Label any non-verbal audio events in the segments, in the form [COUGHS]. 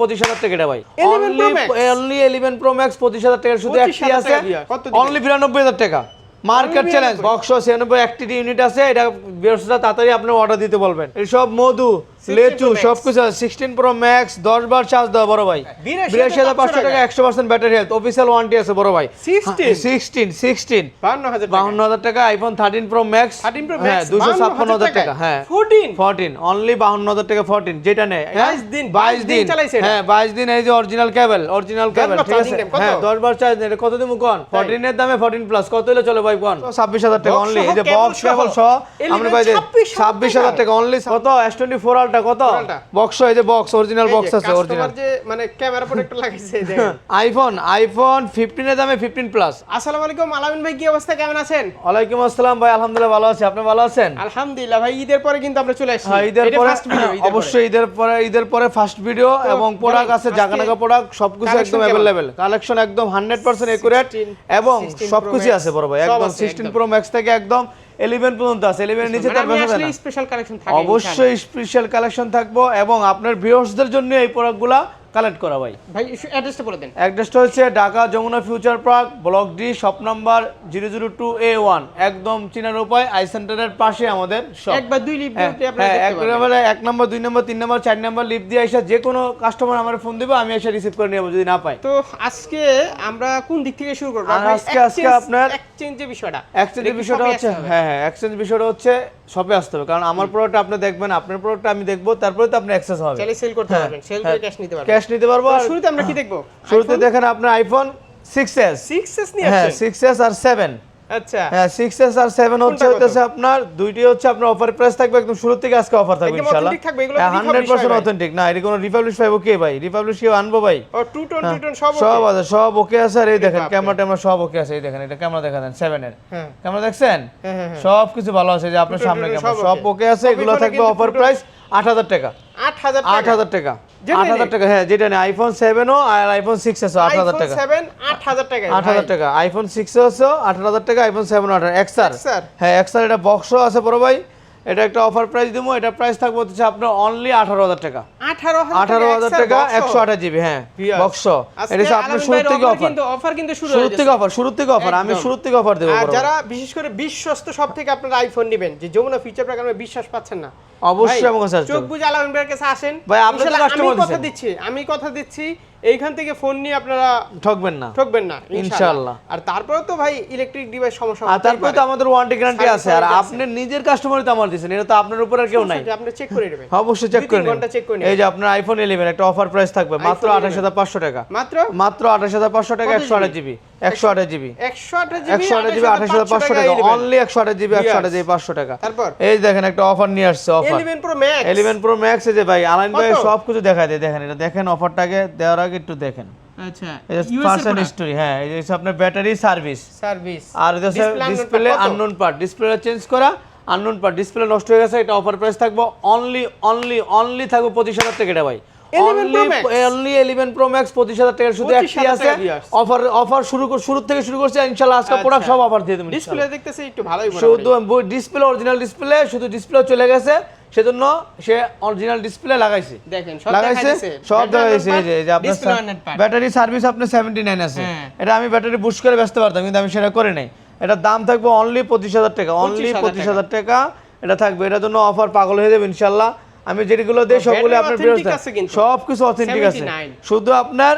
পঁচিশ হাজার টাকা এটা ভাই। 11 Pro Max? Only eleven pro max পঁচিশ হাজার টাকার শুধু একটি আছে। টাকা? অনলি বিরানব্বই হাজার টাকা। মার্কেট চ্যালেঞ্জ 92 বক্স ছিয়ানব্বই একটি ইউনিট আছে এটা বৃহস্পতিবার তাড়াতাড়ি আপনার অর্ডার দিতে বলবেন। এইসব মধু 16 লেচু Pro Max। সব সিক্সটিন প্রো ম্যাক্স দশ বার চার্জ দেওয়া বড় ভাই। 82,500 বিরাশি হাজার পাঁচশো টাকা। একশো percent battery health official warranty আছে বড় ভাই। 16? সিক্সটিন সিক্সটিন বান্ন হাজার টাকা। IPhone thirteen pro max 13 Pro Max, হ্যাঁ দুশো ছাপ্পান্ন হাজার টাকা হ্যাঁ। 14 ফোরটিন অনলি বাহান্ন হাজার টাকা ফোরটিন যেটা নেয়। হ্যাঁ? 22 দিন, বাইশ 22 দিন দিন। চালাইছে এটা। হ্যাঁ বাইশ দিন এই যে অরিজিনাল কেবল অরিজিনাল কেবল ঠিক আছে? হ্যাঁ দশ বার চার্জ নেই কত দিন কোন? ফোরটিনের দামে ফোরটিন প্লাস কত হলে চলে ভাই কোন? ছাব্বিশ হাজার টাকা অনলি এই যে বক্স কেবল সহ আমরা পাই যে 26,000 ছাব্বিশ হাজার টাকা। অনলি কত? এস টোয়েন্টি ফোর আলটা কত? বক্স এই যে বক্স অরিজিনাল বক্স আছে অরিজিনাল যে মানে ক্যামেরা প্রোডাক্ট লাগাইছে দেখেন। আইফোন আইফোন ফিফটিনের দামে ফিফটিন প্লাস আসসালামু আলাইকুম আলামিন ভাই কি অবস্থা? কেমন আছেন? ওয়ালাইকুম আসসালাম ভাই আলহামদুলিল্লাহ ভালো আছি। আপনি ভালো আছেন? আলহামদুলিল্লাহ ভাই ঈদের পরে কিন্তু আমরা চলে আসছি। হ্যাঁ ঈদের পরে। অবশ্যই ঈদের পরে ঈদের পরে ফার্স্ট ভিডিও এবং প্রোডাক্ট আছে আজকে জাগানাগা প্রোডাক্ট সবকিছু একদম? অ্যাভেলেবেল কালেকশন একদম 100% একুরেট এবং 16 সবকিছু আছে বড় ভাই একদম 16 প্রো ম্যাক্স থেকে একদম 11 পর্যন্ত আছে 11 এর নিচে তার না স্পেশাল কালেকশন থাকবে। অবশ্যই স্পেশাল কালেকশন থাকব এবং আপনার ভিউয়ার্সদের জন্য এই প্রোডাক্টগুলা কালেক্ট করা ভাই। ভাই অ্যাড্রেসটা বলে দেন। অ্যাড্রেসটা হচ্ছে Dhaka Jamuna Future Park block D shop number zero zero two A one একদম চিনার উপায় আই সেন্টারের পাশে আমাদের শপ একবার দুই হ্যাঁ, দিতে হ্যাঁ, দেখতে এক নম্বর দুই নম্বর তিন নম্বর চার নম্বর লিফট দিয়ে এসে যে কোনো কাস্টমার আমার ফোন দিবে আমি এসে রিসিভ করে নেব যদি না পাই তো আজকে আমরা কোন দিক থেকে শুরু করব? আজকে- আজকে আপনার- এক্সচেঞ্জের বিষয়টা। এক্সচেঞ্জের বিষয়টা হচ্ছে হ্যাঁ হ্যাঁ এক্সচেঞ্জ বিষয়টা হচ্ছে শপে আসতে হবে কারণ আমার প্রোডাক্ট আপনি দেখবেন আপনার প্রোডাক্ট আমি দেখব তারপরে তো আপনি অ্যাক্সেস হবে। সেল করতে হ্যাঁ, পারবেন সেল হ্যাঁ। করে ক্যাশ নিতে পারবেন। ক্যাশ নিতে পারব আর শুরুতে আমরা কি দেখব? শুরুতে দেখেন আপনার আইফোন সিক্স এস 6s নিয়ে হ্যাঁ সিক্স এস আর সেভেন আচ্ছা। হ্যাঁ সিক্স এস আর সেভেন হচ্ছে কোনটা আপনার দুইটি হচ্ছে আপনার অফার প্রাইস থাকবে একদম শুরু থেকে আজকে অফার থাকবে ইনশাআল্লাহ। authentic থাকবে, এগুলো তো হান্ড্রেড পার্সেন্ট অথেন্টিক না এটা কোনো রিপাবলিশ পাইবো কে ভাই? রিপাবলিশ কেউ আনব ভাই? টু টোন হ্যাঁ, টু টোন সব সব আছে সব ওকে আছে। আর এই দেখেন ক্যামেরা ট্যামেরা সব ওকে আছে। এই দেখেন এটা ক্যামেরা দেখা দেন সেভেন এর। হ্যাঁ। ক্যামেরা দেখছেন? হ্যাঁ, হ্যাঁ, হ্যাঁ। সব কিছু ভালো আছে যে আপনার সামনে ক্যামেরা সব ওকে আছে এগুলো থাকবে অফার প্রাইস আট হাজার টাকা। আট হাজার টাকা। আট হাজার নেই। টাকা হ্যাঁ যেটা নেই আইফোন সেভেনও আর আইফোন সিক্স আছে আট হাজার টাকা। 7 8000 টাকা আট হাজার টাকা। আইফোন সিক্স আছে আঠারো হাজার টাকা আইফোন সেভেন আঠারো এক্সার XR? হ্যাঁ এক্সআর এটা বক্সও আছে বড় ভাই। এটা একটা অফার প্রাইস দিব এটা প্রাইস থাকবে হচ্ছে আপনার অনলি আঠারো হাজার টাকা। 18000 আঠারো হাজার টাকা একশো আঠাশ জিবি হ্যাঁ বক্স এটা হচ্ছে আপনার শুরু থেকে অফার কিন্তু অফার কিন্তু শুরু শুরু থেকে অফার শুরু থেকে অফার আমি শুরু থেকে অফার দেবো আর যারা বিশেষ করে বিশ্বস্ত সব থেকে আপনারা আইফোন নেবেন যে যমুনা ফিচার প্রোগ্রামে বিশ্বাস পাচ্ছেন না। অবশ্যই আমার কাছে চোখ বুঝে আলামিন ভাইয়ের কাছে আসেন। ভাই, আপনি আমি কথা দিচ্ছি আমি কথা দিচ্ছি এইখান থেকে ফোন নিয়ে আপনারা ঠকবেন না। ঠকবেন না ইনশাআল্লাহ। আর তারপরে তো ভাই ইলেকট্রিক ডিভাইস সমস্যা আর তারপরে তো আমাদের ওয়ারেন্টি গ্যারান্টি আছে। আর আপনি নিজের কাস্টমারই তো আমার দিচ্ছেন এটা তো আপনার উপর আর কেউ নাই। আপনি চেক করে নেবেন। অবশ্যই চেক করে নেবেন। ঘণ্টা চেক করে এই যে আপনার আইফোন ইলেভেন একটা অফার প্রাইস থাকবে। মাত্র iPhone আঠাশ হাজার পাঁচশো টাকা। মাত্র? মাত্র আঠাশ হাজার পাঁচশো টাকা কত একশো আঠাশ জিবি একশো আঠাশ জিবি। 128 একশো আঠাশ জিবি আঠাশ হাজার পাঁচশো টাকা। অনলি একশো আঠাশ জিবি একশো আঠাশ জিবি পাঁচশো টাকা। তারপর? এই দেখেন একটা অফার নিয়ে আসছে offer 11 pro max eleven pro max এই যে ভাই আলাইন ভাই কত? সব কিছু দেখায় দেয় দেখেন এটা। দেখেন অফারটাকে দেওয়ার আগে একটু দেখেন। আচ্ছা হিস্টোরি হ্যাঁ এই যে আপনার ব্যাটারি সার্ভিস সার্ভিস আর display unknown part display change করা আননোন পার্ট ডিসপ্লে নষ্ট হয়ে গেছে এটা অফার প্রাইস থাকবে। অনলি অনলি অনলি থাকবে পঁচিশ হাজার টাকা এটা ভাই। 11 Pro Max? Only eleven pro max পঁচিশ হাজার টাকার শুধু একটি আছে। টাকা দিয়ে আসছে। অফার অফার শুরু শুরু থেকে শুরু করছে ইনশাআল্লাহ আজকে আচ্ছা। প্রোডাক্ট সব অফার দিয়ে দেবেন ডিসপ্লে দেখতেছি একটু ভালোই শুধু ডিসপ্লে অরিজিনাল ডিসপ্লে শুধু ডিসপ্লে চলে গেছে। সেজন্য সে অরিজিনাল ডিসপ্লে লাগাইছে। দেখেন লাগাইছে সব দেখাইছে এই যে আপনার ডিসপ্লে অনেক পার্ট ব্যাটারি সার্ভিস আপনার 79 আছে। এটা আমি ব্যাটারি বুস্ট করে ব্যস্ত পারতাম কিন্তু আমি সেটা করে নাই। এটার দাম থাকবে অনলি পঁচিশ হাজার টাকা অনলি পঁচিশ হাজার টাকা। এটা থাকবে এটার জন্য অফার পাগল হয়ে যাবে ইনশাল্লাহ। আমি যেগুলো দিই সবগুলো আপনার authentic বিরোধী আছে কিন্তু। সব কিছু অথেন্টিক আছে শুধু আপনার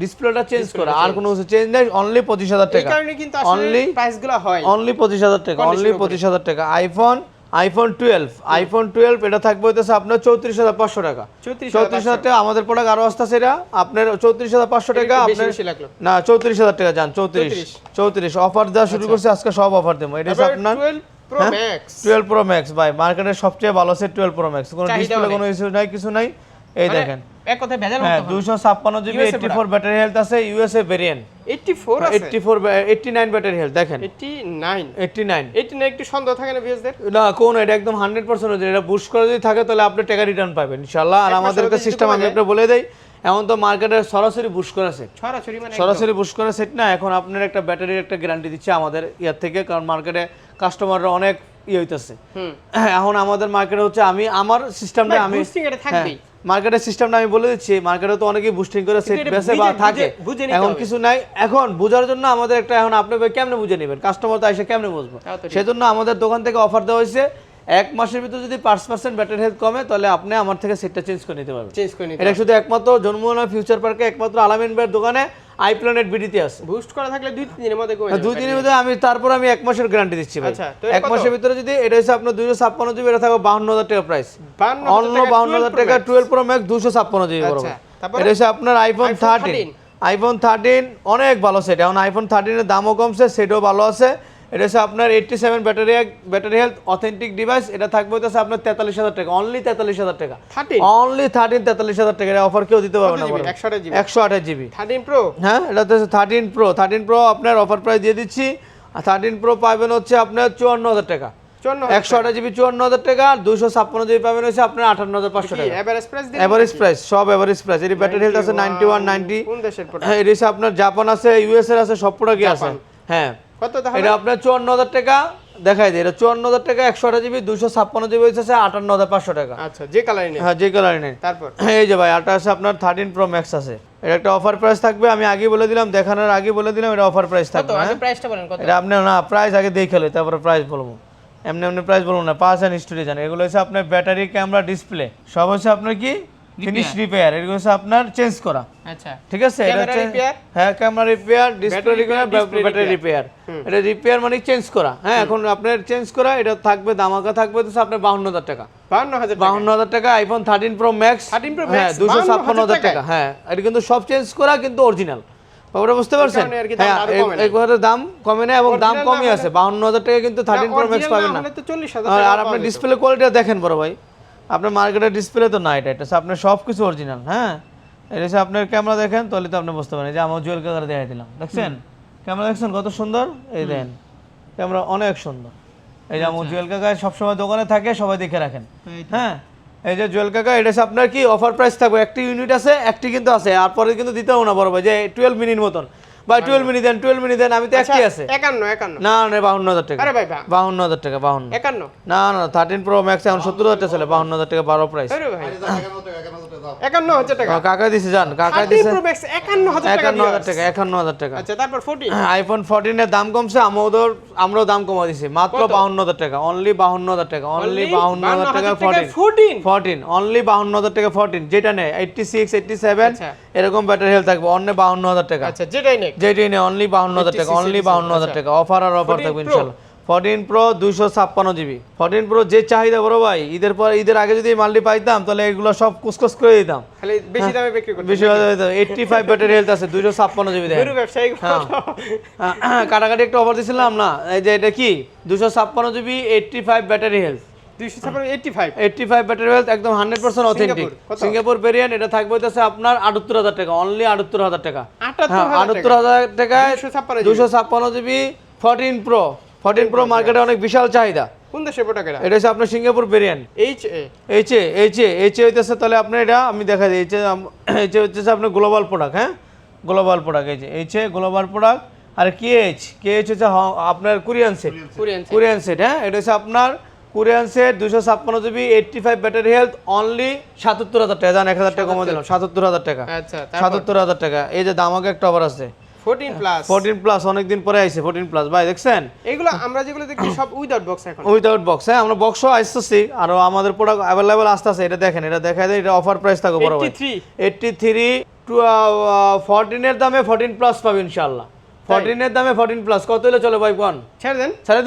ডিসপ্লেটা চেঞ্জ করা আর কোনো কিছু চেঞ্জ নাই অনলি পঁচিশ হাজার এই টাকা। কারণে কিন্তু অনলি প্রাইসগুলো হয়। অনলি পঁচিশ হাজার টাকা অনলি। পঁচিশ হাজার টাকা। IPhone iPhone twelve iPhone twelve এটা থাকবে হইতেছে আপনার চৌত্রিশ হাজার পাঁচশো টাকা। 34,500 চৌত্রিশ হাজার টাকা আমাদের প্রোডাক্ট আরও আসতে সেটা আপনার চৌত্রিশ হাজার পাঁচশো টাকা আপনার। না চৌত্রিশ হাজার টাকা যান চৌত্রিশ। 34 চৌত্রিশ। অফার দেওয়া শুরু করছে আজকে সব অফার দেবো। এটা আপনার 12 প্রো? টুয়েলভ প্রো ম্যাক্স ভাই মার্কেটের সবচেয়ে ভালো আছে টুয়েলভ প্রো ম্যাক্স কোনো ডিসপ্লে কোনো ইস্যু নাই কিছু নাই। এই মানে দেখেন। এক কথায় ভেজাল হ্যাঁ মতো দুশো ছাপ্পান্ন GB USA eighty four battery health আছে ইউএসএ ভেরিয়েন্ট 84 আছে? Eighty four eighty nine battery health দেখেন। 89 এইটটি নাইন 89 একটু সন্দেহ থাকে না ভিউয়ারদের না কোন এটা একদম হান্ড্রেড পার্সেন্ট এটা বুস্ট করে যদি থাকে তাহলে আপনি টাকা রিটার্ন পাবেন ইনশাল্লাহ আর আমাদের সিস্টেম আমি? একটা বলে দেই এখন তো মার্কেটে সরাসরি বুস্ট করা সেট সরাসরি মানে সরাসরি বুস্ট করা সেট না এখন আপনার একটা ব্যাটারির একটা গ্যারান্টি দিচ্ছে আমাদের ইয়ার থেকে কারণ মার্কেটে কাস্টমাররা অনেক ইয়ে হইতেছে। হুম। [COUGHS] এখন আমাদের মার্কেটে হচ্ছে আমি আমার সিস্টেমটা আমি। মার্কেটের সিস্টেমটা আমি বলে দিচ্ছি মার্কেটে তো অনেকেই বুস্টিং করে সেট বেসে বা থাকে। এখন কিছু নাই এখন বোঝার জন্য আমাদের একটা এখন আপনি কেমনে বুঝে নেবেন? কাস্টমার তো এসে কেমনে বুঝব। সেজন্য আমাদের দোকান থেকে অফার দেওয়া হয়েছে। এক মাসের ভিতরে যদি পাঁচ পার্সেন্ট ব্যাটারি হেলথ কমে তাহলে আপনি আমার থেকে সেটটা চেঞ্জ করে নিতে পারবেন। চেঞ্জ করে নিতে এটা শুধু একমাত্র জন্মনা ফিউচার পার্কে একমাত্র আলামিন ভাইয়ের দোকানে আই প্ল্যানেট বিডিতে আছে। বুস্ট করা থাকলে দুই তিন দিনের মধ্যে কমে দুই দিনের মধ্যে আমি তারপর আমি এক মাসের গ্যারান্টি দিচ্ছি ভাই। আচ্ছা, এক মাসের ভিতরে যদি এটা হচ্ছে আপনার দুইশো ছাপ্পান্ন জিবি এটা থাকবে বাহান্ন হাজার টাকা প্রাইস 52,000 অন্য টাকা বাহান্ন হাজার 12 টাকা টুয়েলভ প্রো ম্যাক্স দুশো ছাপ্পান্ন জিবি বড় আচ্ছা, এটা হচ্ছে আপনার আইফোন থার্টিন 13 আইফোন থার্টিন অনেক ভালো সেট এখন আইফোন থার্টিনের দামও কমছে সেটাও ভালো আছে। এটা হচ্ছে আপনার eighty seven battery battery health authentic device এটা থাকবে হচ্ছে আপনার তেতাল্লিশ হাজার টাকা অনলি তেতাল্লিশ হাজার টাকা। 13 অনলি থার্টিন তেতাল্লিশ হাজার টাকা এটা অফার কেউ দিতে পারবে না কত GB? 128 GB? একশো আঠাশ জিবি থার্টিন প্রো হ্যাঁ এটা হচ্ছে থার্টিন প্রো থার্টিন প্রো আপনার অফার প্রাইস দিয়ে দিচ্ছি। আর থার্টিন প্রো পাবেন হচ্ছে আপনার চুয়ান্ন হাজার টাকা। একশো আঠাশ জিবি চুয়ান্ন হাজার টাকা। দুশো ছাপ্পান্ন জিবি পাবেন হচ্ছে আপনার আটান্ন হাজার পাঁচশো টাকা। এভারেজ প্রাইস সব এভারেজ প্রাইস এর ব্যাটারি হেলথ আছে নাইনটি ওয়ান নাইনটি এটা আপনার জাপান আছে ইউএস এর আছে সব প্রোডাক্টই আছে? হ্যাঁ। কত এটা আপনার চুয়ান্ন হাজার টাকা দেখাই দিই এটা চুয়ান্ন হাজার টাকা একশো আঠাশ জিবি দুশো ছাপ্পান্ন জিবি হচ্ছে আটান্ন হাজার পাঁচশো টাকা। আচ্ছা যে কালারই নেই। হ্যাঁ যে কালার নেই। তারপর? এই যে ভাই আটা আছে আপনার থার্টিন প্রো ম্যাক্স আছে। এটা একটা অফার প্রাইস থাকবে আমি আগে বলে দিলাম দেখানোর আগে বলে দিলাম এটা অফার প্রাইস থাকবে আগে হ্যাঁ? প্রাইসটা বলেন কত? এটা আপনি না প্রাইস আগে দেখে লো তারপরে প্রাইস বলব। এমনি এমনি প্রাইস বলব না পাঁচ অ্যান্ড স্টোরেজ এগুলো হচ্ছে আপনার ব্যাটারি ক্যামেরা ডিসপ্লে সব হচ্ছে আপনার কি? ফিনিশ রিপেয়ার এগুলো হচ্ছে আপনার চেঞ্জ করা। আচ্ছা। ঠিক আছে? এটা হচ্ছে হ্যাঁ camera repair display repair battery repair এটা রিপেয়ার মানে চেঞ্জ করা। হ্যাঁ এখন আপনার চেঞ্জ করা এটা থাকবে দামাকা থাকবে তো আপনার বাহান্ন হাজার টাকা। বাহান্ন হাজার টাকা। IPhone thirteen pro max 13 pro হ্যাঁ ছাপ্পান্ন হাজার টাকা। হ্যাঁ এটা কিন্তু সব চেঞ্জ করা কিন্তু অরিজিনাল ব্যাপারটা বুঝতে পারছেন? হ্যাঁ। একবারে দাম কমে না এবং দাম কমই আছে। বাহান্ন হাজার টাকা কিন্তু থার্টিন প্রো ম্যাক্স পাবেন না। চল্লিশ হাজার আর- টাকা আর আপনার ডিসপ্লে কোয়ালিটি দেখেন বড় ভাই। আপনার মার্কেটের ডিসপ্লে তো না এটা এটা আপনার সব কিছু অরিজিনাল হ্যাঁ? এটা হচ্ছে আপনার ক্যামেরা দেখেন তাহলে তো আপনি বুঝতে পারেন যে আমার জুয়েল কাকার দেখাই দিলাম দেখছেন? ক্যামেরা দেখছেন কত সুন্দর? এই দেখেন ক্যামেরা অনেক সুন্দর। এই যে আমার জুয়েল কাকা সবসময় দোকানে থাকে সবাই দেখে রাখেন হ্যাঁ? এই যে জুয়েল কাকা এটা আপনার কি অফার প্রাইস থাকবে একটি ইউনিট আছে একটি কিন্তু আছে আর পরে কিন্তু দিতেও না বড় ভাই যে টুয়েলভ মিনিট মতন। বা টুয়েলভ মিনিট দেন টুয়েলভ মিনিট দেন আমি তো একটি আছে। একান্ন একান্ন। না না বাউন্ন হাজার টাকা। আরে ভাই বা- বাউন্ন হাজার টাকা বাউন্ন একান্ন? না না থার্টিন প্রো ম্যাক্স এখন সত্তর হাজার টাকা চলে বাউন্ন হাজার টাকা বারো প্রাইস আরে ভাই। একান্ন হাজার টাকা। কাকা দিছে জান কাকা দিছে। প্রো ম্যাক্স একান্ন হাজার টাকা একান্ন হাজার। টাকা একান্ন হাজার টাকা। আচ্ছা তারপর ফোর্টি আইফোন ফোরটিনের দাম কমছে আমাদের আমরাও দাম কমা দিছি। মাত্র কত? বাউন্ন হাজার টাকা অনলি বাউন্ন হাজার টাকা অনলি বাউন্ন হাজার টাকা ফোরটিন ফোরটিন ফোরটিন অনলি বাউন্ন হাজার টাকা ফোরটিন যেটা নেই এইটটি সিক্স এইটটি সেভেন আচ্ছা। এরকম ব্যাটারি হেলথ থাকবে অন্য বাউন্ন হাজার টাকা। আচ্ছা যেটাই নেক। নেই অনলি হাজার টাকা অনলি 86, হাজার আচ্ছা। টাকা। অফার আর অফার 14 থাকবে ইনশাল্লাহ। ফোরটিন প্রো দুইশো ছাপ্পান্ন জিবি ফোরটিন প্রো যে চাহিদা বড় ভাই ঈদের পর ঈদের আগে যদি মালটি পাইতাম তাহলে এগুলো সব করে দিতাম। বেশি দামে বিক্রি বেশি এইটটি ফাইভ ব্যাটারি হেলথ আছে দুইশো ছাপ্পান্ন জিবি ব্যবসায়ী হ্যাঁ। কাটাকাটি একটু অফার দিছিলাম না এই যে এটা কি? দুশো ছাপ্পান্ন GB eighty five battery health দুইশো ছাপ্পান্ন eighty five eighty five battery health একদম hundred percent authentic Singapore, variant এটা থাকবে হচ্ছে আপনার আটাত্তর হাজার টাকা অনলি আটাত্তর হাজার টাকা। আটাত্তর হাজার আটাত্তর টাকা। হাজার টাকায় দুশো ছাপ্পান্ন GB. Fourteen pro fourteen pro মার্কেটে অনেক বিশাল চাহিদা। কোন দেশের প্রোডাক্ট এটা এটা হচ্ছে আপনার সিঙ্গাপুর ভেরিয়েন্ট এইচ এ এইচে এইচে এইচে হইতেছে তাহলে আপনার এটা আমি দেখা দিই এইচে [COUGHS] এইচে হচ্ছে আপনার গ্লোবাল প্রোডাক্ট হ্যাঁ? গ্লোবাল প্রোডাক্ট এইচে এইচে গ্লোবাল প্রোডাক্ট আর কেএইচ কেএইচ হচ্ছে আপনার Korean set Korean Korean set হ্যাঁ? এটা হচ্ছে আপনার কোরিয়ান সেট দুশো ছাপ্পান্ন GB eighty five battery health only সাতাত্তর হাজার টাকা। জান এক হাজার টাকা কমে দিলাম সাতাত্তর হাজার টাকা। আচ্ছা সাতাত্তর হাজার টাকা। এই যে দামাকে একটা অফার আছে। ফোরটিন প্লাস ফোরটিন প্লাস অনেকদিন পরে আইছে ফোরটিন প্লাস ভাই দেখছেন? এগুলো আমরা যেগুলো দেখি সব উইদাউট বক্স এখন। উইদাউট বক্স হ্যাঁ আমরা বক্সও আসতেছি। আর আমাদের প্রোডাক্ট অ্যাভেলেবেল আসতেছে এটা দেখেন এটা দেখা যায় এটা অফার প্রাইস থাকবে বড় ভাই। 83 এইটটি থ্রি ফোরটিনের দামে ফোরটিন প্লাস পাবে ইনশাল্লাহ ফোরটিনের দামে ফোরটিন প্লাস কত হলে চলো ভাই কোন ছেড়ে দেন। ছেড়ে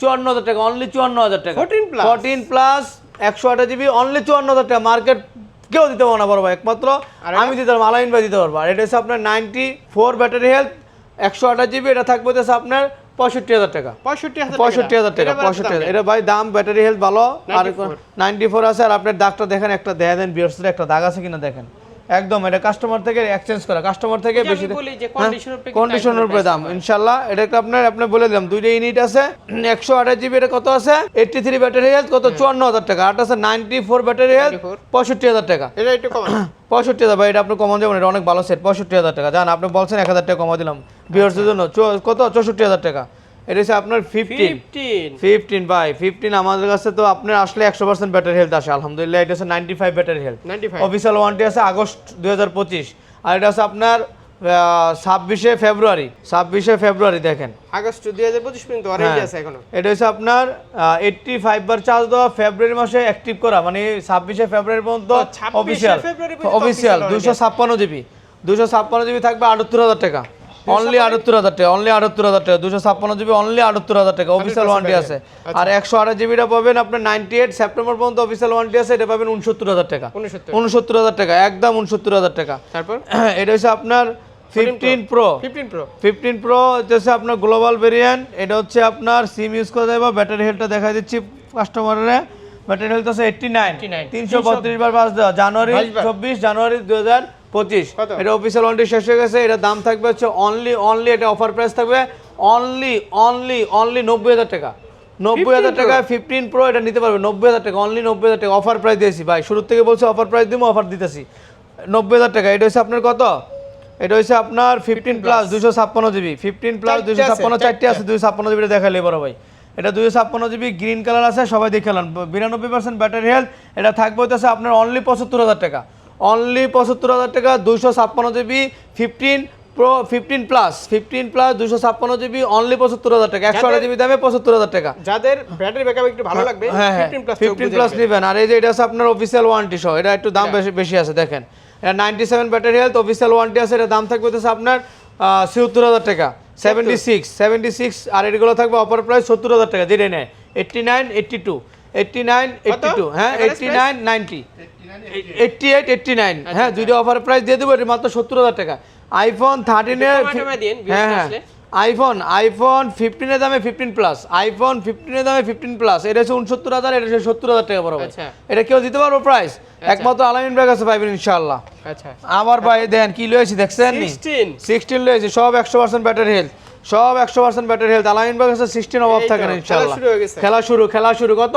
চুয়ান্ন হাজার টাকা অনলি চুয়ান্ন হাজার টাকা। 14 plus? ফোরটিন প্লাস একশো আঠাশ জিবি অনলি চুয়ান্ন হাজার টাকা। মার্কেট কেউ দিতে পারব না বড় ভাই একমাত্র আমি দিতে পারব আলাইন ভাই দিতে পারব। আর এটা হচ্ছে আপনার নাইনটি ফোর ব্যাটারি হেলথ একশো আঠাশ জিবি এটা থাকবে হচ্ছে আপনার পঁয়ষট্টি হাজার টাকা। পঁয়ষট্টি হাজার টাকা। পঁয়ষট্টি হাজার এটা ভাই দাম ব্যাটারি হেলথ ভালো। আর 94 নাইনটি ফোর আছে আর আপনার দাগটা দেখেন একটা দেখা দেন বিয়ার্সের একটা দাগ আছে কিনা দেখেন। একদম এটা কাস্টমার থেকে এক্সচেঞ্জ করা। কাস্টমার থেকে বেশি আমি বলি যে condition এর উপরে কন্ডিশনের উপরে দাম ইনশাল্লাহ। এটা একটা আপনার আপনি বলে দিলাম দুইটা ইউনিট আছে একশো আঠাশ জিবি এটা কত আছে? এইটটি থ্রি ব্যাটারি হেলথ কত চুয়ান্ন হাজার টাকা। আর আছে নাইনটি ফোর ব্যাটারি হেলথ 94 পঁয়ষট্টি হাজার টাকা। এটা একটু কম [CLEARS THROAT] পঁয়ষট্টি হাজার ভাই এটা আপনি কমন যাবেন এটা অনেক ভালো সেট পঁয়ষট্টি হাজার টাকা। জান আপনি বলছেন এক হাজার টাকা কমা দিলাম। বিয়ার্সের জন্য কত? চৌষট্টি হাজার টাকা। এটা হচ্ছে আপনার ফিফটিন ফিফটিন বাই ফিফটিন আমাদের কাছে তো আপনার আসলে একশো পার্সেন্ট ব্যাটারি হেলথ আসে আলহামদুলিল্লাহ এটা হচ্ছে ninety five battery health official warranty আছে আগস্ট দুই হাজার পঁচিশ। আর এটা হচ্ছে আপনার ছাব্বিশে ফেব্রুয়ারি ছাব্বিশে ফেব্রুয়ারি দেখেন। আগস্ট দুই হাজার পঁচিশ পর্যন্ত ওয়ারেন্টি হ্যাঁ। আছে এখনও। এটা হচ্ছে আপনার এইটটি ফাইভ বার চার্জ দেওয়া ফেব্রুয়ারি মাসে অ্যাক্টিভ করা মানে ছাব্বিশে ফেব্রুয়ারি পর্যন্ত অফিসিয়াল অফিসিয়াল দুশো ছাপ্পান্ন জিবি। দুশো ছাপ্পান্ন জিবি থাকবে আটাত্তর হাজার টাকা। অনলি আটাত্তর হাজার টাকা অনলি আটাত্তর হাজার টাকা দুশো ছাপ্পান্ন জিবি অনলি আটাত্তর হাজার টাকা অফিসিয়াল ওয়ারেন্টি আছে। আর একশো আঠাশ জিবিটা পাবেন আপনার নাইনটি এইট সেপ্টেম্বর পর্যন্ত অফিসিয়াল ওয়ারেন্টি আছে এটা পাবেন উনসত্তর হাজার টাকা। উনসত্তর। হাজার টাকা একদম উনসত্তর হাজার টাকা। তারপর? [CLEARS THROAT] এটা হচ্ছে আপনার fifteen pro fifteen pro fifteen pro হচ্ছে আপনার গ্লোবাল ভেরিয়েন্ট এটা হচ্ছে আপনার সিম ইউজ করা যাবে ব্যাটারি হেলথটা দেখা দিচ্ছি কাস্টমারের ব্যাটারি হেলথ আছে এইটটি নাইন তিনশো বত্রিশ বার পাঁচ জানুয়ারি চব্বিশ জানুয়ারি দু হাজার পঁচিশ? এটা অফিসিয়াল ওয়ারেন্টি শেষ হয়ে গেছে এটা দাম থাকবে হচ্ছে অনলি অনলি এটা অফার প্রাইস থাকবে অনলি অনলি অনলি নব্বই হাজার টাকা। নব্বই হাজার 15 টাকা ফিফটিন প্রো এটা নিতে পারবে নব্বই হাজার টাকা অনলি নব্বই হাজার টাকা অফার প্রাইস দিয়েছি। ভাই শুরু থেকে বলছি অফার প্রাইস দিব অফার দিতেছি। নব্বই হাজার টাকা এটা হচ্ছে আপনার কত? এটা হচ্ছে আপনার ফিফটিন প্লাস দুশো ছাপ্পান্ন জিবি ফিফটিন প্লাস দুশো ছাপ্পান্ন চারটে চারটে। আছে দুশো ছাপ্পান্ন জিবিটা দেখালে বড় ভাই। এটা দুশো ছাপ্পান্ন জিবি গ্রিন কালার আছে সবাই দেখে নেন। বিরানব্বই পার্সেন্ট ব্যাটারি হেলথ এটা থাকবে হচ্ছে আপনার অনলি পঁচাত্তর হাজার টাকা। অনলি পঁচাত্তর হাজার টাকা দুশো ছাপ্পান্ন GB fifteen pro fifteen plus fifteen plus দুশো ছাপ্পান্ন জিবি অনলি পঁচাত্তর হাজার টাকা। একশো আঠাশ জিবি দামে পঁচাত্তর হাজার টাকা। যাদের ব্যাটারি ব্যাকআপ একটু ভালো লাগবে হ্যাঁ হ্যাঁ। ফিফটিন প্লাস নেবেন। আর এই যে এটা আপনার অফিসিয়াল ওয়ারেন্টি সহ। এটা একটু দাম বেশি বেশি আছে দেখেন। এটা ninety seven battery health official warranty আছে। এটা দাম থাকবে হচ্ছে আপনার ছিয়াত্তর হাজার টাকা। সেভেন্টি সিক্স সেভেন্টি সিক্স আর এগুলো থাকবে অফার প্রাইস সত্তর হাজার টাকা যেটা নেয়। Eighty nine eighty two eighty nine eighty two হ্যাঁ eighty nine ninety eighty eight eighty nine হ্যাঁ দুইটা অফার প্রাইস দিয়ে দেবো এটা মাত্র সত্তর হাজার টাকা। আইফোন থার্টিনের হ্যাঁ হ্যাঁ। আইফোন আইফোন ফিফটিনের দামে ফিফটিন প্লাস আইফোন ফিফটিনের দামে ফিফটিন প্লাস এটা হচ্ছে উনসত্তর হাজার এটা হচ্ছে সত্তর হাজার টাকা আচ্ছা। এটা কেউ দিতে পারব প্রাইস একমাত্র আলামিন ব্যাগ আছে পাইবেন আচ্ছা। আবার ভাই দেন কি লয়েছি দেখছেন সিক্সটিন লয়েছি সব একশো পার্সেন্ট ব্যাটারি হেলথ সব একশো percent battery health Alamin bag আছে সিক্সটিন অভাব থাকে না। খেলা শুরু খেলা শুরু কত?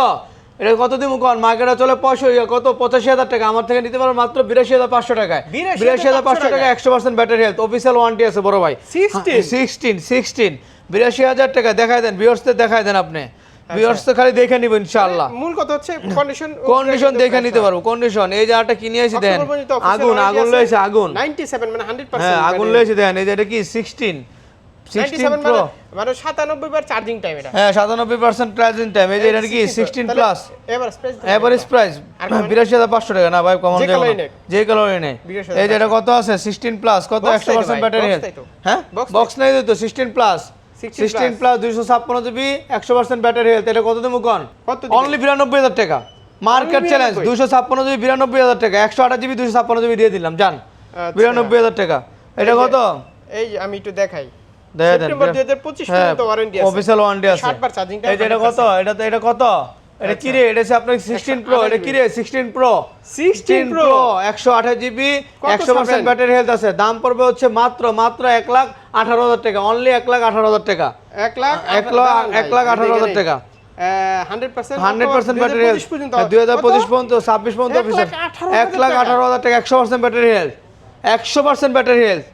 এটা কত দিন কোন? মার্কেটে চলে? পঁয়ষট্টি কত? পঁচাশি হাজার টাকা। আমার থেকে নিতে পারো মাত্র বিরাশি হাজার পাঁচশো টাকায়। বিরাশি হাজার পাঁচশো টাকা একশো percent battery health official warranty আছে বড় ভাই। সিক্সটিন সিক্সটিন বিরাশি হাজার টাকা দেখাই দেন। বিয়র্সদের দেখাই দেন আপনি। আচ্ছা। বিয়র্স তো খালি দেখে নিব ইনশাআল্লাহ। মূল কথা হচ্ছে কন্ডিশন কন্ডিশন [COUGHS] দেখে নিতে পারব। কন্ডিশন এই জায়গাটা কিনে এসে দেন? আগুন আগুন লয়েছে আগুন। 97 মানে 100% হ্যাঁ আগুন লয়েছে দেন। এই যে এটা কি? সিক্সটিন সিক্সটিন 97 প্রো মানে মানে 97 বার চার্জিং টাইম এটা। হ্যাঁ সাতানব্বই পার্সেন্ট প্রাইজিং টাইম এই যে এটা কি sixteen plus average price average price আর comment? বিরাশি হাজার পাঁচশো টাকা। না ভাই কমন যে যাবে colour-ই না। নেই। যে কালারই নেই এই যে এটা কত আছে? সিক্সটিন প্লাস কত? Box একশো তাই তো পার্সেন্ট ভাই, ব্যাটারি box হেলথ হ্যাঁ? বক্স নাই। তো? সিক্সটিন প্লাস 16 প্লাস দুইশো ছাপ্পান্ন জিবি একশো পার্সেন্ট ব্যাটারি হেলথ এটা কত দেবো কন? অনলি বিরানব্বই হাজার টাকা। মার্কেট চ্যালেঞ্জ 92 দুইশো ছাপ্পান্ন জিবি টাকা। জিবি দুইশো ছাপ্পান্ন জিবি দিয়ে দিলাম। জান আচ্ছা। বিরানব্বই হাজার টাকা। এটা কত? এই আমি একটু দেখাই। সেপ্টেম্বর 2025 পর্যন্ত ওয়ারেন্টি আছে। অফিসিয়াল ওয়ারেন্টি আছে। 60 বার চার্জিং এই এটা কত? এটা তো এটা কত? এটা কি রে এটা হচ্ছে আপনার সিক্সটিন প্রো এটা কি রে সিক্সটিন প্রো 16 প্রো Pro একশো আঠাশ জিবি কত একশো পার্সেন্ট ছাড়বেন? ব্যাটারি হেলথ আছে। দাম পড়বে হচ্ছে মাত্র মাত্র এক লাখ আঠারো হাজার টাকা। অনলি এক লাখ আঠারো হাজার টাকা। 1 লাখ এক লাখ এক লাখ আঠারো হাজার টাকা। 100% হান্ড্রেড পার্সেন্ট ব্যাটারি হেলথ 2025 পর্যন্ত দুই হাজার পঁচিশ কত? পর্যন্ত লাখ আঠারো এক লাখ হাজার আঠারো হাজার টাকা একশো পার্সেন্ট ব্যাটারি হেলথ একশো পার্সেন্ট ব্যাটারি হেলথ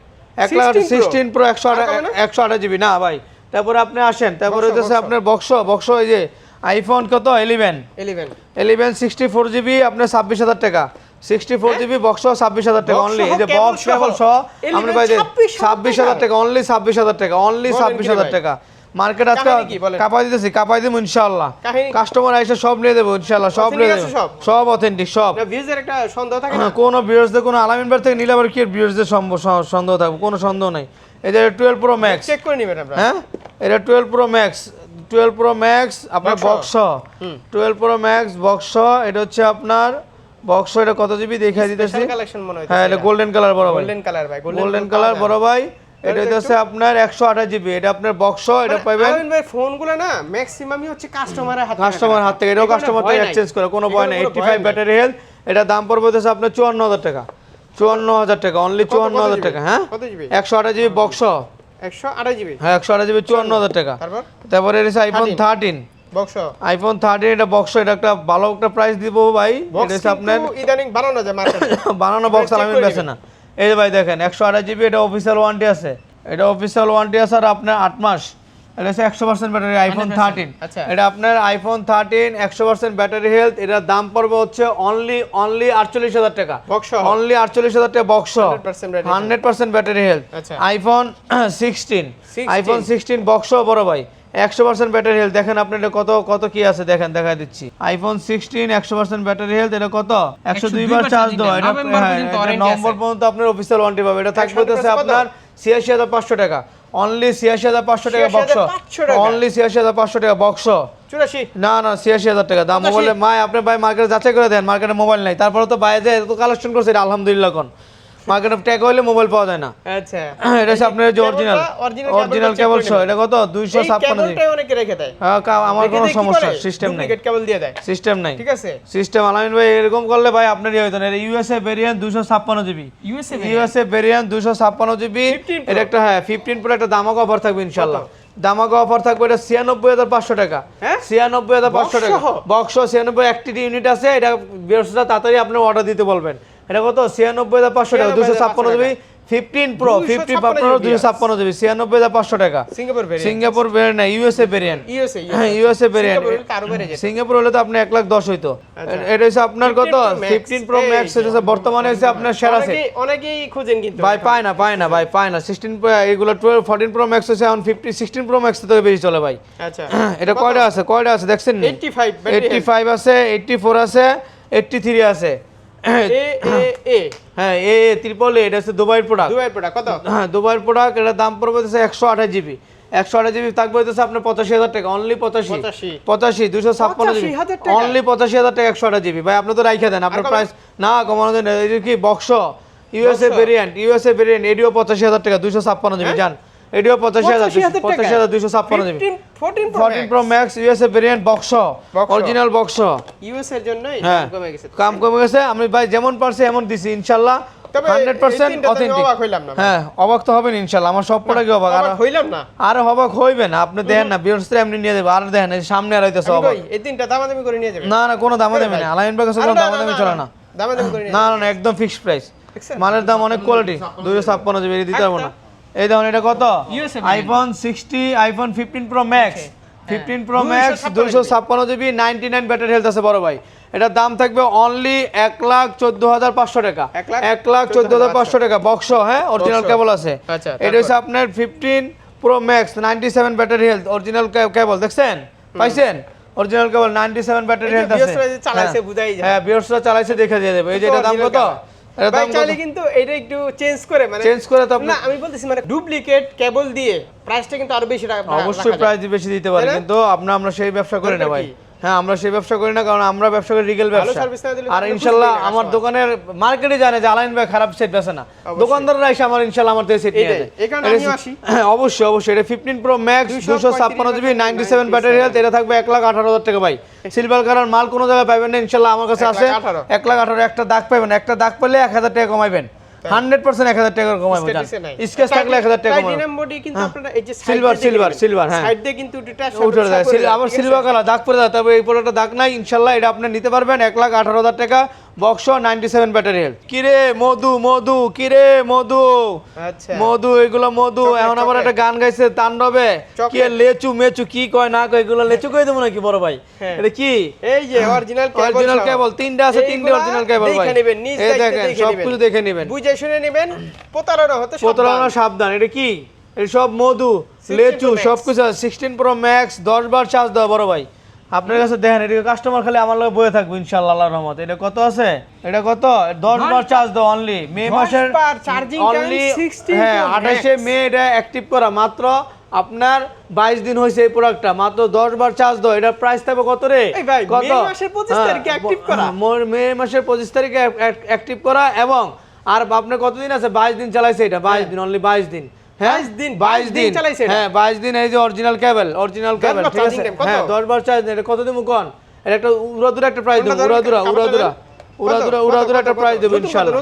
এক লাখ সিক্সটিন প্রো একশো একশো আঠাশ জিবি না ভাই। তারপরে আপনি আসেন তারপরে হচ্ছে আপনার বক্স বক্স এই যে আইফোন কত? Eleven eleven eleven sixty four GB আপনার ছাব্বিশ হাজার টাকা। সিক্সটি ফোর জিবি বক্স ছাব্বিশ হাজার টাকা অনলি এই যে বক্স। কেবল সহ। আমরা পাই যে ছাব্বিশ হাজার টাকা। অনলি ছাব্বিশ হাজার টাকা অনলি ছাব্বিশ হাজার টাকা। মার্কেট আজকে? কাপাই দিতেছি কাপাই দিব ইনশাল্লাহ কাস্টমার এসে সব নিয়ে দেবো ইনশাল্লাহ সব নিয়ে দেবো। সব? অথেন্টিক সব। ভিউজের একটা সন্দেহ থাকে না? হ্যাঁ, কোনো বিয়ার্সদের কোনো আলামিন বার থেকে নিলে আবার কি বিয়ার্সদের সন্দেহ থাকবে? কোনো সন্দেহ নেই। যে টুয়েলভ প্রো ম্যাক্স চেক করে নেবেন আপনারা। হ্যাঁ? এটা twelve pro max twelve pro max আপনার box twelve pro max box এটা হচ্ছে আপনার বক্স এটা কত জিবি দেখাই দিতেছি? মনে হয় হ্যাঁ এটা গোল্ডেন কালার বড় ভাই। গোল্ডেন কালার ভাই গোল্ডেন কালার বড় ভাই। এটা হচ্ছে আপনার একশো আঠাশ জিবি এটা আপনার বক্স এটা পাইবেন আলামিন ভাই ফোনগুলো না ম্যাক্সিমামই হচ্ছে কাস্টমারের হাতে কাস্টমার হাত থেকে এটাও কাস্টমার থেকে এক্সচেঞ্জ করে কোনো ভয় নেই। এগুলো এইটটি ভয় ফাইভ নাই। ব্যাটারি হেলথ এটা দাম পড়বে হচ্ছে আপনার চুয়ান্ন হাজার টাকা। চুয়ান্ন হাজার টাকা অনলি কত- চুয়ান্ন কত হাজার GB? টাকা হ্যাঁ? কত জিবি বক্স একশো আড়াই জিবি হ্যাঁ একশো আঠাশ জিবি চুয়ান্ন। হাজার টাকা। তারপর? তারপরে এটা iPhone 13 thirteen box iPhone thirteen এটা বক্স এটা একটা ভালো একটা প্রাইস দিব ভাই। এটা আপনার ইদানিং বানানো যায় মার্কেটে [LAUGHS] বানানো বক্স আমি বেছে না। এই যে ভাই দেখেন একশো আঠাশ জিবি এটা অফিসিয়াল ওয়ারেন্টি আছে। এটা অফিসিয়াল ওয়ারেন্টি আছে আর আপনার আট মাস। এটা হচ্ছে একশো পার্সেন্ট ব্যাটারি আইফোন থার্টিন আচ্ছা। এটা আপনার আইফোন থার্টিন একশো পার্সেন্ট ব্যাটারি হেলথ এটার দাম পড়বে হচ্ছে অনলি অনলি আটচল্লিশ হাজার টাকা। অনলি আটচল্লিশ হাজার টাকা box hundred percent battery health আচ্ছা। IPhone sixteen iPhone sixteen box বড় ভাই। একশো পার্সেন্ট ব্যাটারি হেলথ দেখেন আপনার এটা কত কত কি আছে? দেখেন দেখা দিচ্ছি। আইফোন সিক্সটিন একশো পার্সেন্ট ব্যাটারি হেলথ এটা কত? একশো দুই বার চার্জ দেওয়া। এটা হ্যাঁ, পর্যন্ত আছে। পর্যন্ত আপনার অফিসিয়াল ওয়ারেন্টি পাবে এটা থাকবে হচ্ছে আপনার ছিয়াশি হাজার পাঁচশো টাকা। অনলি ছিয়াশি হাজার পাঁচশো টাকা বক্স অনলি ছিয়াশি হাজার পাঁচশো টাকা বক্স না না ছিয়াশি হাজার টাকা। দাম মোবাইলে মায় আপনি ভাই মার্কেটে যাচাই করে দেন। মার্কেটে মোবাইল নাই। তারপরে তো বাইরে যায় তো কালেকশন করছে এটা আলহামদুলিল্লাহ কোন। মার্কেটে ট্যাগ হইলে মোবাইল পাওয়া যায় না। আচ্ছা। এটা হচ্ছে আপনার যে অরিজিনাল অরিজিনাল কেবল শো এটা কত? দুইশো এই ছাপ্পান্ন জিবি অনেকে রেখে দেয়। হ্যাঁ, আমার কোনো সমস্যা সিস্টেম নাই। কেবল দিয়ে দেয়। সিস্টেম নাই। ঠিক আছে। সিস্টেম আলামিন ভাই এরকম করলে ভাই আপনার ইয়ে হইতো না। এটা ইউএসএ ভেরিয়েন্ট দুশো ছাপ্পান্ন জিবি ইউএসএ ইউএসএ ভেরিয়েন্ট দুশো ছাপ্পান্ন জিবি এটা একটা হ্যাঁ ফিফটিন প্রো একটা দামাক অফার থাকবে ইনশাল্লাহ দামাক অফার থাকবে এটা ছিয়ানব্বই হাজার পাঁচশো টাকা। হ্যাঁ? ছিয়ানব্বই হাজার পাঁচশো টাকা। সহ? বক্স ছিয়ানব্বই একটি ইউনিট আছে এটা বৃহস্পতিবার তাড়াতাড়ি আপনি অর্ডার দিতে বলবেন। এটা কত? ছিয়ানব্বই হাজার পাঁচশো টাকা দুশো ছাপ্পান্ন জিবি ফিফটিন প্রো ফিফটি 256 আপনার দুশো ছাপ্পান্ন জিবি ছিয়ানব্বই হাজার পাঁচশো টাকা। সিঙ্গাপুর ভেরিয়েন্ট সিঙ্গাপুর ভেরিয়েন্ট না USA variant USA variant Singapore হলে তো আপনি এক লাখ দশ হইতো। আচ্ছা। এটা হচ্ছে আপনার কত? 15 ফিফটিন প্রো ম্যাক্স। হচ্ছে বর্তমানে হচ্ছে আপনার সেরা সেট অনেকেই- খুঁজেন কিন্তু। ভাই পায় না পায় না ভাই পায় না। সিক্সটিন এগুলো টুয়েলভ ফোরটিন প্রো ম্যাক্স হচ্ছে এখন ফিফটি সিক্সটিন প্রো ম্যাক্স থেকে বেশি চলে ভাই। আচ্ছা। [CLEARS THROAT] এটা কয়টা আছে? কয়টা আছে? দেখছেন 85 battery এইটটি ফাইভ আছে এইটটি ফোর আছে এইটটি থ্রি আছে। হ্যাঁ এ ত্রিপল এটা হচ্ছে দুবাইয়ের প্রোডাক্ট দুবাই প্রোডাক্ট কত? হ্যাঁ দুবাইয়ের প্রোডাক্ট এটার দাম পড়বে হচ্ছে একশো আঠাশ জিবি। একশো আঠাশ জিবি থাকবে হচ্ছে আপনার পঁচাশি হাজার টাকা অনলি পঁচাশি। পঁচাশি। দুশো ছাপ্পান্ন জিবি। 85,000 টাকা? অনলি পঁচাশি হাজার টাকা একশো আঠাশ জিবি। ভাই আপনি তো রাইখে দেন আপনার? প্রাইস না কমানো দেন এই যে কি box. USA? Variant USA variant ADO পঁচাশি হাজার টাকা দুশো ছাপ্পান্ন জিবি হ্যাঁ? এডিও পঁচাশি হাজার পঁচাশি হাজার দুশো ছাপ্পান্ন GB. 15 14 Pro fourteen pro max USA variant box original box US এর জন্যই হ্যাঁ। কমে কাম গেছে আমি ভাই যেমন পারছি এমন দিছি ইনশাল্লাহ। Hundred percent. হ্যাঁ অবাক তো হবেন ইনশাল্লাহ আমার সব পড়ে কি অবাক। আর অবাক হইলাম না। আর অবাক হইবে না আপনি দেখেন না বৃহস্পতি এমনি নিয়ে দেবে আর দেখেন সামনে আর হইতেছে অবাক। এই তিনটা দামাদামি করে নিয়ে যাবে? না না কোনো দামা দেবে না আলাইন কোনো চলে না দামাদামি করে না না না একদম ফিক্সড প্রাইস মালের দাম অনেক কোয়ালিটি দুইশো ছাপ্পান্ন জিবি দিতে পারব না। এই দেখুন এটা কত? IPhone sixty iPhone fifteen pro max fifteen pro max 256 দুইশো ছাপ্পান্ন GB ninety nine battery health আছে বড় ভাই। এটার দাম থাকবে অনলি এক লাখ চোদ্দ হাজার পাঁচশো টাকা। এক লাখ চোদ্দ হাজার পাঁচশো টাকা। বক্স হ্যাঁ? অরিজিনাল কেবল আছে। আচ্ছা, এটা হচ্ছে আপনার fifteen pro max ninety seven battery health original cable দেখছেন? পাইছেন? Original cable ninety seven battery health আছে। চালাইছে হ্যাঁ। বুঝাই। হ্যাঁ বৃহস্পতি চালাইছে দেখে দিয়ে দেবে। এই যে এটা দাম কত? ভাই চাইলে কিন্তু এটা একটু চেঞ্জ করে মানে চেঞ্জ করে তো না আমি বলতেছি মানে ডুপ্লিকেট কেবল দিয়ে প্রাইসটা কিন্তু আরও বেশি টাকা অবশ্যই প্রাইস বেশি দিতে পারে? কিন্তু আমরা আমরা সেই ব্যবসা করে না ভাই? হ্যাঁ আমরা সেই ব্যবসা করি না কারণ আমরা ব্যবসা করি রিগেল ব্যবসা। আর ইনশাল্লাহ আমার দোকানের মার্কেটে জানে যে আলাইন ভাই খারাপ সেট বেছে না। দোকানদাররা এসে আমার ইনশাল্লাহ আমার থেকে সেট নিয়ে যায়। হ্যাঁ অবশ্যই অবশ্যই। এটা ফিফটিন প্রো ম্যাক্স 235 দুশো ছাপ্পান্ন GB ninety seven battery health এটা থাকবে এক লাখ আঠারো হাজার টাকা ভাই। সিলভার কালার মাল কোনো জায়গায় পাইবেন না ইনশাল্লাহ আমার কাছে আছে। এক লাখ আঠারো একটা দাগ পাইবেন একটা দাগ পেলে এক হাজার টাকা কমাইবেন। হান্ড্রেড পার্সেন্ট এক হাজার টাকা কমাইবেন স্ট্যাটাসে নাই। স্কেচ থাকলে এক হাজার টাকা কমাইবেন বডি কিন্তু আপনারা এই যে Silver, silver, silver, হ্যাঁ। সাইড দিয়ে কিন্তু এটা উঠে যায়। আবার সিলভার কালার দাগ পরে যায় তবে এই প্রোডাক্টটা দাগ নাই ইনশাল্লাহ এটা আপনি নিতে পারবেন। এক লাখ আঠারো হাজার টাকা box ninety seven battery health কিরে মধু মধু কিরে মধু? আচ্ছা। মধু এগুলো মধু। এখন আবার একটা গান গাইছে তাণ্ডবে। কি লেচু মেচু কি কয় না কয় এগুলো লেচু কই দেবো নাকি বড় ভাই? হ্যাঁ। এটা কি? এই যে অরিজিনাল কেবল অরিজিনাল কেবল তিনটা আছে তিনটে অরিজিনাল কেবল ভাই দেখে নেবেন নিজ এই দেখে সব কিছু দেখে নেবেন। বুঝে শুনে নেবেন প্রতারণা হতে প্রতারণা সাবধান এটা কি? এটা সব মধু লেচু Pro Max। সব কিছু সিক্সটিন প্রো ম্যাক্স দশ বার চার্জ দেওয়া বড় ভাই। আপনার কাছে দেখেন এটা কাস্টমার খালি আমার লগে বয়ে থাকবে ইনশাআল্লাহ আল্লাহর রহমত। এটা কত আছে? এটা কত? দশ বার চার্জ দাও অনলি মে মাসের time অনলি 16 হ্যাঁ Pro Max। আঠাশে মে এটা অ্যাক্টিভ করা। মাত্র আপনার বাইশ দিন হয়েছে এই প্রোডাক্টটা মাত্র দশ বার চার্জ দাও। এটার প্রাইস থাকবে কত রে? কত? মে মাসের 25 হ্যাঁ, তারিখে active করা? হ্যাঁ, মে মাসের পঁচিশ তারিখে অ্যাক্টিভ করা। এবং আর আপনার কতদিন আছে? বাইশ দিন চালাইছে এটা। বাইশ দিন অনলি বাইশ দিন। 22 দিন, বাইশ দিন। দিন চালাইছে হ্যাঁ বাইশ দিন এই যে অরিজিনাল কেবল অরিজিনাল দশ কেবল ঠিক আছে? হ্যাঁ দশ বার চার্জ এটা কত দিন কোন? এটা একটা উড়াদুরা একটা প্রাইস দেবো উড়াদুরা উড়াদুরা উড়াদুরা। উড়াদুরা একটা প্রাইস দেবো ইনশাল্লাহ।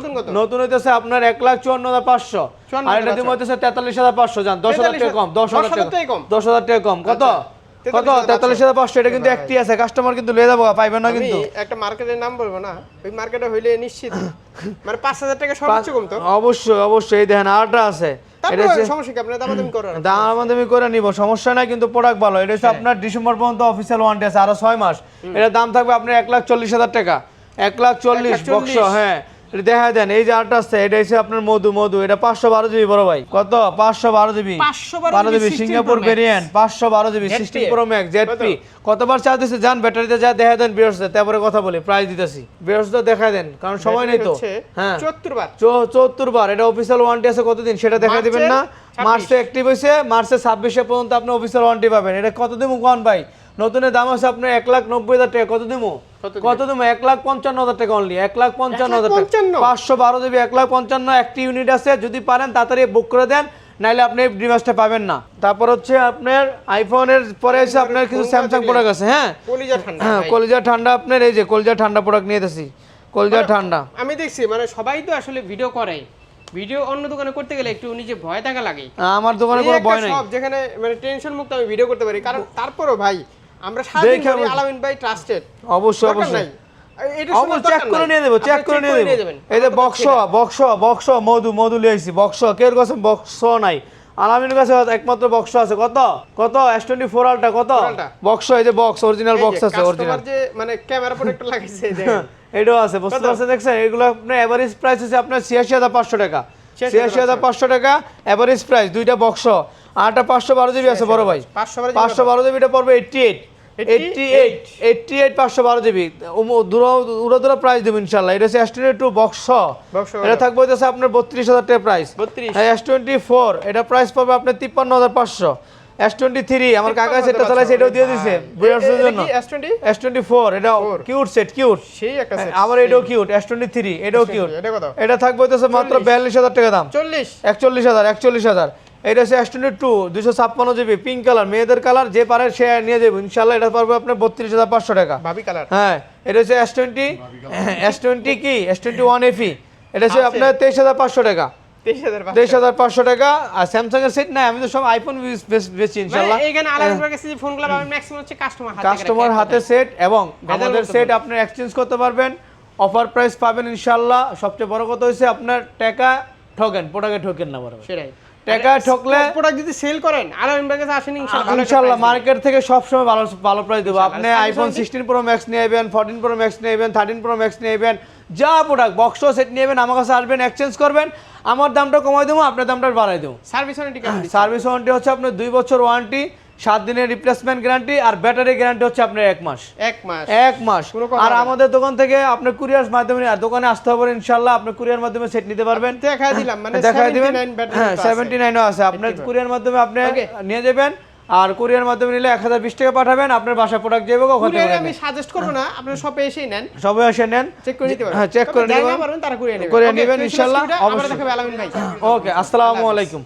নতুন হইতেছে আপনার এক লাখ চুয়ান্ন হাজার পাঁচশো। আর এটা দিব হইতেছে তেতাল্লিশ হাজার পাঁচশো জান দশ হাজার টাকা কম দশ হাজার টাকা টাকা কম? দশ হাজার টাকা কম কত? আচ্ছা। কত? তেতাল্লিশ হাজার পাঁচশো এটা কিন্তু একটি আছে কাস্টমার কিন্তু লিয়ে যাব পাইবেন না কিন্তু। একটা মার্কেটের নাম বলব না ওই মার্কেটে হইলে নিশ্চিত। [LAUGHS] মানে পাঁচ হাজার টাকা সর্বোচ্চ কম তো। অবশ্যই অবশ্যই দেখেন আরটা আছে। দামাদামি করে নিব সমস্যা নাই কিন্তু প্রোডাক্ট ভালো। এটা হচ্ছে আপনার ডিসেম্বর পর্যন্ত অফিসিয়াল ওয়ারেন্টি আছে আরও ছয় মাস। এটার দাম থাকবে আপনার এক লাখ চল্লিশ হাজার টাকা। এক লাখ চল্লিশ বক্স হ্যাঁ। এটা দেখা দেন এই যে আরটা আছে এটা হচ্ছে আপনার মধু মধু। এটা পাঁচশো বারো জিবি বড় ভাই। কত? পাঁচশো বারো জিবি। বারো জিবি সিঙ্গাপুর ভেরিয়েন্ট পাঁচশো বারো GB sixteen pro max ZP কতবার চার্জ দিচ্ছে যান ব্যাটারিতে যা দেখা দেন বিয়ার্সে তারপরে কথা বলি প্রাইস দিতেছি। বিয়ার্সে দেখা দেন কারণ সময় নেই তো। হ্যাঁ। চুয়াত্তর বার। চৌত্তর বার। এটা অফিসিয়াল ওয়ারেন্টি আছে কতদিন? সেটা দেখা দিবেন না। 26 মার্চে অ্যাক্টিভ হয়েছে মার্চে ছাব্বিশে পর্যন্ত আপনি অফিসিয়াল ওয়ারেন্টি পাবেন। এটা কত দিমু কোন ভাই? নতুনের দাম আছে আপনার এক লাখ নব্বই হাজার টাকা। কত দিমু? কত দিবেন? এক লাখ পঞ্চান্ন হাজার টাকা অনলি এক লাখ পঞ্চান্ন হাজার টাকা। পাঁচশো বারো জিবি এক লাখ পঞ্চান্ন একটি ইউনিট আছে যদি পারেন তাড়াতাড়ি বুক করে দেন নাইলে আপনি ডিভাইসটা পাবেন না। তারপর হচ্ছে আপনার আইফোনের পরে এসে আপনার কিছু স্যামসাং প্রোডাক্ট আছে হ্যাঁ? কলিজা ঠান্ডা হ্যাঁ কলিজা ঠান্ডা আপনার এই যে কলিজা ঠান্ডা প্রোডাক্ট নিয়ে এসেছি। কলিজা ঠান্ডা। আমি দেখছি মানে সবাই তো আসলে ভিডিও করে। ভিডিও অন্য দোকানে করতে গেলে একটু নিজে ভয় থাকা লাগে। আমার দোকানে কোনো ভয় নাই। যেখানে মানে টেনশন মুক্ত আমি ভিডিও করতে পারি। কারণ তারপরও ভাই আমরা আলামিন ভাই ট্রাস্টেড অবশ্যই অবশ্যই। নাই। এটা শোনার অবশ্যই চেক করে নিয়ে দেবো চেক করে নিয়ে দেবো এই যে বক্স সেটা। বক্স বক্স মধু মধু লিয়ে বক্স কের কাছে বক্স নাই? আলামিনের কাছে একমাত্র বক্স আছে। কত? কত? এস টোয়েন্টি ফোর আলটা কত? বক্স এই যে বক্স অরিজিনাল বক্স আছে অরিজিনাল যে মানে ক্যামেরা প্রোটেক্টর লাগাইছে দেখেন। [LAUGHS] এটাও আছে বুঝতে কত? পারছেন দেখছেন? এগুলো আপনার এভারেজ প্রাইস আছে আপনার ছিয়াশি হাজার পাঁচশো টাকা। 86,500 ছিয়াশি হাজার পাঁচশো টাকা এভারেজ প্রাইস দুইটা বক্স। আরটা পাঁচশো বারো জিবি আছে বড় ভাই। 500 পাঁচশো বারো জিবিটা পড়বে এইটটি এইট এইটটি এইট পাঁচশো বারো জিবি। দূরা প্রাইস দেবো ইনশাল্লাহ এটা হচ্ছে এস টোয়েন্টি টু বক্স এটা থাকবে হচ্ছে আপনার বত্রিশ হাজার টাকা প্রাইস এস টোয়েন্টি ফোর এটা প্রাইস পাবে আপনার তিপ্পান্ন হাজার পাঁচশো। এস টোয়েন্টি থ্রি আমার কাকা সেটটা চালাইছে এটাও দিয়ে দিছে বিয়ার্সের জন্য। এস টোয়েন্টি ফোর এটা কিউট সেট কিউট সেই একটা আমার। এটাও কিউট এস টোয়েন্টি থ্রি এটাও কিউট এটা থাকবে হচ্ছে মাত্র বিয়াল্লিশ হাজার টাকা দাম। 40 একচল্লিশ হাজার একচল্লিশ হাজার। এটা হচ্ছে এস টোয়েন্টি টু দুশো ছাপ্পান্ন জিবি পিঙ্ক কালার মেয়েদের কালার যে পারে সে নিয়ে যাবে ইনশাল্লাহ এটা পারবে আপনার বত্রিশ হাজার পাঁচশো টাকা। ভাবি কালার হ্যাঁ এটা হচ্ছে এস টোয়েন্টি এস টোয়েন্টি কি? এস টোয়েন্টি ওয়ান এফি এটা হচ্ছে আপনার তেইশ হাজার পাঁচশো টাকা। তেইশ হাজার পাঁচশো টাকা। আর স্যামসাং এর সেট নাই আমি তো সব আইফোন ইনশাল্লাহ কাস্টমার হাতে কাস্টমার হাতে সেট এবং আমাদের সেট। আপনি এক্সচেঞ্জ করতে পারবেন। অফার প্রাইস পাবেন ইনশাল্লাহ সবচেয়ে বড় কথা হচ্ছে আপনার টাকা ঠকেন প্রোডাক্টে ঠকেন না বড় সেটাই। টাকা ঠকলে প্রোডাক্ট যদি সেল করেন আর ভাইয়ের কাছে আসেন ইনশাআল্লাহ price মার্কেট থেকে সবসময় ভালো ভালো প্রাইস দেবো। আপনি iPhone Samsung sixteen pro max নেবেন ফোরটিন প্রো ম্যাক্স নেবেন থার্টিন প্রো ম্যাক্স নেবেন যা প্রোডাক্ট বক্স সেট নেবেন আমার কাছে আসবেন এক্সচেঞ্জ করবেন আমার দামটা কমাই দেবো আপনার দামটা বাড়াই দেবো। সার্ভিস ওয়ারেন্টি সার্ভিস ওয়ারেন্টি হচ্ছে আপনার দুই বছর ওয়ারেন্টি সাত দিনের রিপ্লেসমেন্ট গ্যারান্টি আর ব্যাটারি গ্যারান্টি হচ্ছে আপনার এক মাস। এক মাস। এক মাস। আর আমাদের দোকান থেকে আপনি কুরিয়ার মাধ্যমে আর দোকানে আসতে হবে ইনশাল্লাহ আপনি কুরিয়ার মাধ্যমে সেট নিতে পারবেন। দেখাই দিলাম মানে দেখাই দিবেন? 79 ব্যাটারি হ্যাঁ। সেভেন্টি নাইনও আছে। আপনার কুরিয়ার মাধ্যমে আপনি নিয়ে যাবেন আর কুরিয়ার মাধ্যমে নিলে এক হাজার বিশ টাকা পাঠাবেন আপনার বাসায় প্রোডাক্ট যাবে ওখান থেকে আমি সাজেস্ট করব না আপনারা শপে এসেই নেন। সবাই এসে নেন। চেক করে নিতে পারেন হ্যাঁ চেক করে নেবেন। পারবেন তারা কুরিয়ার নেবেন অবশ্যই। দেখাবে আলামিন ভাই। ওকে আসসালামু আলাইকুম।